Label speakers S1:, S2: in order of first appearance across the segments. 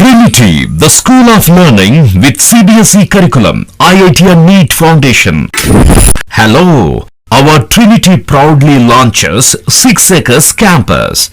S1: Trinity, the School of Learning with CBSE curriculum, IIT and NEET Foundation. Hello, our Trinity proudly launches 6 Acres Campus.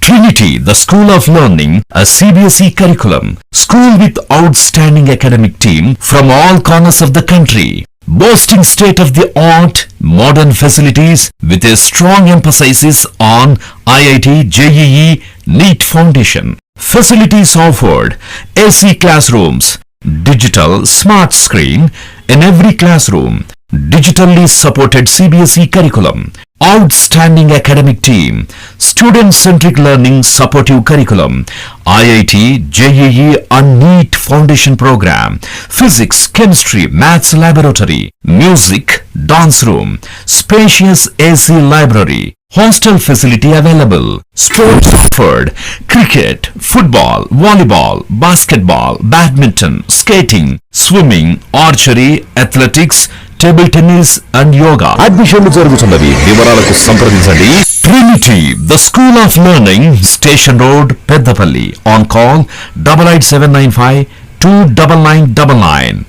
S1: Trinity, the School of Learning, a CBSE curriculum, school with outstanding academic team from all corners of the country, boasting state-of-the-art modern facilities with a strong emphasis on IIT, JEE, NEET Foundation. Facilities offered AC classrooms, digital smart screen in every classroom, digitally supported CBSE curriculum, outstanding academic team, student-centric learning supportive curriculum, IIT, JEE and NEET Foundation program, physics, chemistry, maths laboratory, music, dance room, spacious AC library, hostel facility available, sports offered, cricket, football, volleyball, basketball, badminton, skating, swimming, archery, athletics, table tennis and yoga అడ్మిషన్లు జరుగుతున్నవి వివరాలకు సంప్రదించండి Trinity the school of learning station road Peddapalli on call double eight seven nine five two double nine double nine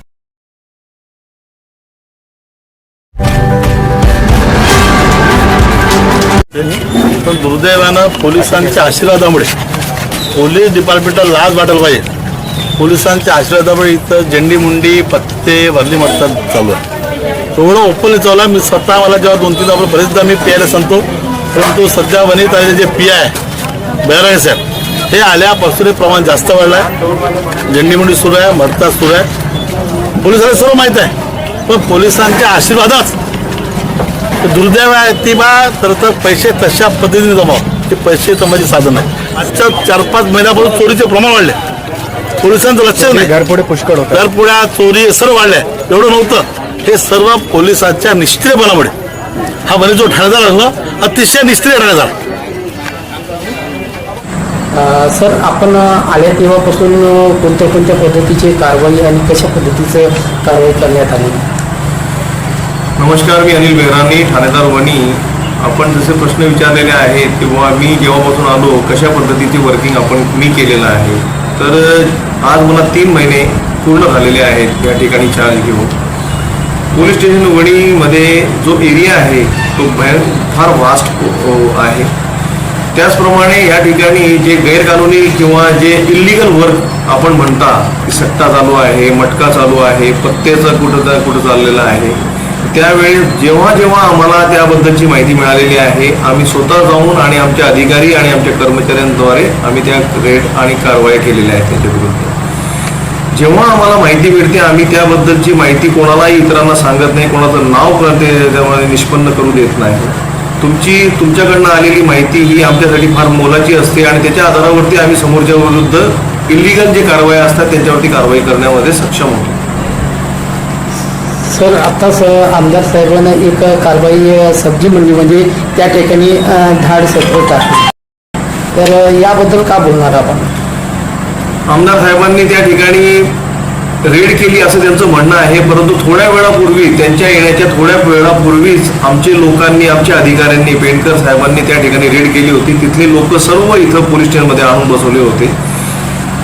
S2: पण दुर्दैवानं पोलिसांच्या आशीर्वादामुळे police डिपार्टमेंटला लाज वाटायला पाहिजे पोलिसांच्या आशीर्वादामुळे इथं झेंडी मुंडी पत्ते भरली मतदान चालू आहे एवढं ओपनली चालू आहे. मी स्वतः मला जेव्हा दोन तीन आपण बरेचदा मी पियायला सांगतो परंतु सध्या वनित आलेले जे पी आहे बैरागे साहेब हे आल्यापासून हे प्रमाण जास्त वाढलं आहे. झेंडी मुंडी सुरू आहे मतदान सुरू आहे. पोलिसांना सर्व माहीत आहे पण पोलिसांच्या आशीर्वादात ते दुर्दैव आहे ती बा तर तर पैसे तशा पद्धतीने जमाव. ते पैसे जमायचे साधन आहे आजच्या चार पाच महिन्यापासून चोरीचे प्रमाण वाढले. पोलिसांचं लक्ष नाही.
S3: घरपुढे पुष्कळ होतं.
S2: घरपुड्या चोरी सर्व वाढले. एवढं नव्हतं. हे सर्व पोलिसांच्या निष्क्रियपणामुळे. हा बने जो ठाण्याचा लागला अतिशय निष्क्रिय ठाण्याचा
S4: अ, सर आपण आल्या तेव्हापासून कोणत्या कोणत्या पद्धतीची कारवाई आणि कशा पद्धतीचं कारवाई करण्यात आली?
S3: नमस्कार मी अनिल बेहरानी ठाणेदार वणी. आपण जसे प्रश्न विचारलेले आहेत किंवा मी जेव्हापासून आलो कशा पद्धतीचे वर्किंग आपण मी केलेलं आहे. तर आज मला तीन महिने पूर्ण झालेले आहेत या ठिकाणी चार्ज घेऊन. पोलीस स्टेशन वणीमध्ये जो एरिया आहे तो भय फार वास्ट आहे. त्याचप्रमाणे या ठिकाणी जे गैरकानूनी किंवा जे इल्लिगल वर्क आपण म्हणता की सट्टा चालू आहे मटका चालू आहे पत्त्याचं कुठं कुठं चाललेलं आहे त्यावेळी जेव्हा जेव्हा आम्हाला त्याबद्दलची माहिती मिळालेली आहे आम्ही स्वतः जाऊन आणि आमच्या अधिकारी आणि आमच्या कर्मचाऱ्यांद्वारे आम्ही त्या रेड आणि कारवाई केलेल्या आहेत त्याच्याविरुद्ध. जेव्हा आम्हाला माहिती मिळते आम्ही त्याबद्दलची माहिती कोणालाही इतरांना सांगत नाही कोणाचं नाव करते त्यामध्ये निष्पन्न करू देत नाही. तुमची तुमच्याकडनं आलेली माहिती ही आमच्यासाठी फार मोलाची असते आणि त्याच्या आधारावरती आम्ही समोरच्या विरुद्ध इलिगल जे कारवाई असतात त्यांच्यावरती कारवाई करण्यामध्ये सक्षम होतो.
S4: सर आत्ताच आमदार साहेबांना एक कारवाई सब्जी सब्जी म्हणजे त्या ठिकाणी धाड सत्र टाकली तर याबद्दल का बोलणार आपण?
S3: आमदार साहेबांनी त्या ठिकाणी रेड केली असं त्यांचं म्हणणं आहे परंतु थोड्या वेळापूर्वी त्यांच्या येण्याच्या थोड्या वेळापूर्वीच आमचे लोकांनी आमच्या अधिकाऱ्यांनी पेंडकर साहेबांनी त्या ठिकाणी रेड केली होती. तिथले लोक सर्व इथं पोलीस स्टेशनमध्ये आणून बसवले होते.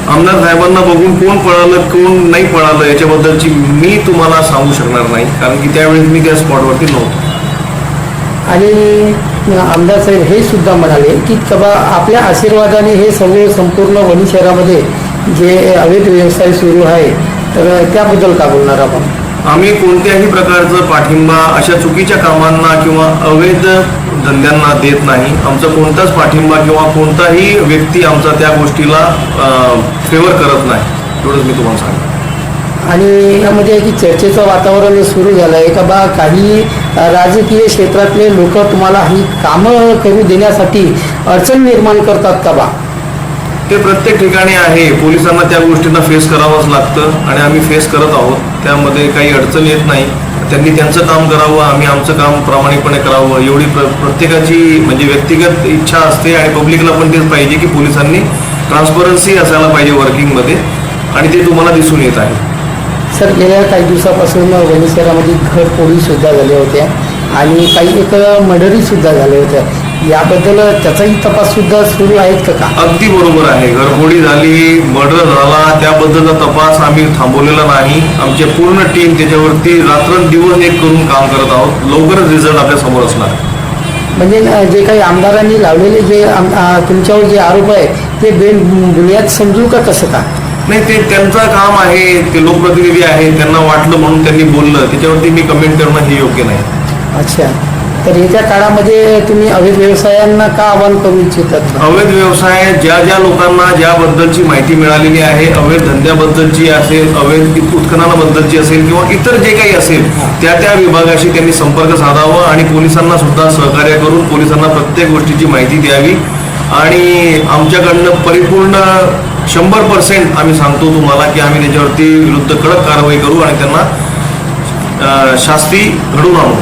S3: आमदार साहेबांना बघून कोण पळालं कोण नाही पळालं याच्याबद्दलची मी तुम्हाला सांगू शकणार नाही कारण की त्यावेळेस मी त्या स्पॉटवरती नव्हतो.
S4: आणि आमदार साहेब हे सुद्धा म्हणाले की बाबा आपल्या आशीर्वादाने हे सगळे संपूर्ण वणी शहरामध्ये जे अवैध व्यवसाय सुरू आहे तर त्याबद्दल का बोलणार आपण?
S3: आम्ही कोणत्याही प्रकारचं पाठिंबा अशा चुकीच्या कामांना किंवा अवैध धंद्यांना देत नाही. आमचा कोणताच पाठिंबा किंवा कोणताही व्यक्ती आमचा त्या गोष्टीला फेवर करत नाही. एवढंच मी तुम्हाला सांगेन.
S4: आणि यामध्ये की चर्चेचं वातावरण सुरू झालं आहे का बा? काही राजकीय क्षेत्रातले लोक तुम्हाला ही कामं करू देण्यासाठी अडचण निर्माण करतात का बा?
S3: ते प्रत्येक ठिकाणी आहे. पोलिसांना त्या गोष्टींना फेस करावंच लागतं आणि आम्ही फेस करत आहोत. त्यामध्ये काही अडचण येत नाही. त्यांनी त्यांचं काम करावं आम्ही आमचं काम प्रामाणिकपणे करावं. एवढी प्र प्रत्येकाची म्हणजे व्यक्तिगत इच्छा असते आणि पब्लिकला पण तेच पाहिजे की पोलिसांनी ट्रान्सपरन्सी असायला पाहिजे वर्किंगमध्ये आणि ते तुम्हाला दिसून येत आहे.
S4: सर गेल्या काही दिवसापासून वणी शहरामध्ये घर पोळीसुद्धा झाल्या होत्या आणि काही एक मर्डरीसुद्धा झाल्या होत्या. याबद्दल त्याचाही तपास सुद्धा सुरू आहेत का
S3: अगदी बरोबर आहे. घरफोडी झाली मर्डर झाला त्याबद्दलचा तपास आम्ही थांबवलेला नाही. आमची पूर्ण टीम त्याच्यावरती रात्रंदिवस एक करून काम करत आहोत. लवकरच रिझल्ट आपल्यासमोर असणार.
S4: म्हणजे जे काही आमदारांनी लावलेले जे तुमच्यावर जे आरोप आहे ते बेन बुनियाद समजू का कसं का?
S3: नाही ते त्यांचं काम आहे. ते लोकप्रतिनिधी आहे त्यांना वाटलं म्हणून त्यांनी बोललं. त्याच्यावरती मी कमेंट करणं हे योग्य नाही.
S4: अच्छा. तर येत्या काळामध्ये तुम्ही अवैध व्यवसायांना का आवाहन करू इच्छितात?
S3: अवैध व्यवसाय ज्या ज्या लोकांना ज्याबद्दलची माहिती मिळालेली आहे अवैध धंद्याबद्दलची असेल अवैध उत्खननाबद्दलची असेल किंवा इतर जे काही असेल त्या त्या विभागाशी त्यांनी संपर्क साधावा आणि पोलिसांना सुद्धा सहकार्य करून पोलिसांना प्रत्येक गोष्टीची माहिती द्यावी. आणि आमच्याकडनं परिपूर्ण शंभर पर्सेंट आम्ही सांगतो तुम्हाला की आम्ही त्याच्यावरती विरुद्ध कडक कारवाई करू आणि त्यांना शास्ती घडून आणू.